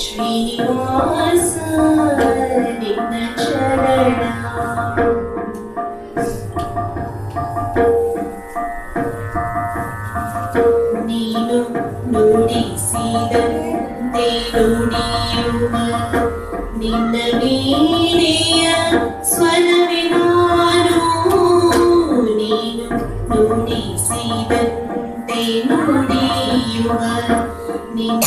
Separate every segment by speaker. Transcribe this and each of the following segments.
Speaker 1: ಶ್ರೀನಿವಾಸ ನಿನ್ನ ಚರಣ ನೀನು ನುಡಿಸಿದಂತೆ ನುಡಿಯುವ ನಿನ್ನ ವೀಣೆಯ ಸ್ವರವೇ ನಾನು ನೀನು ನುಡಿಸಿದಂತೆ ನುಡಿಯುವ ನಿನ್ನ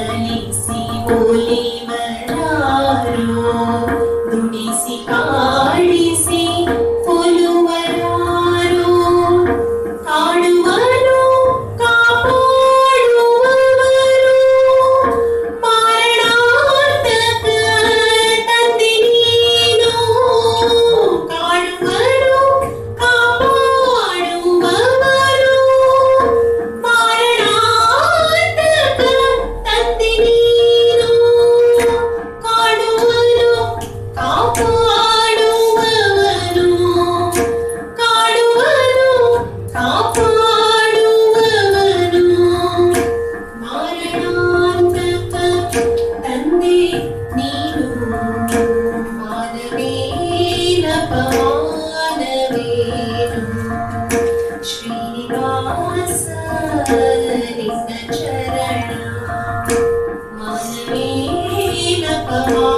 Speaker 1: सी बोली Hari Sacharana Manani Nakamana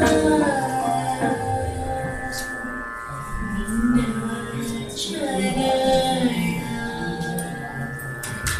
Speaker 1: love.